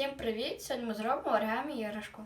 Всім привіт! Сьогодні ми зробимо оригамі іграшку.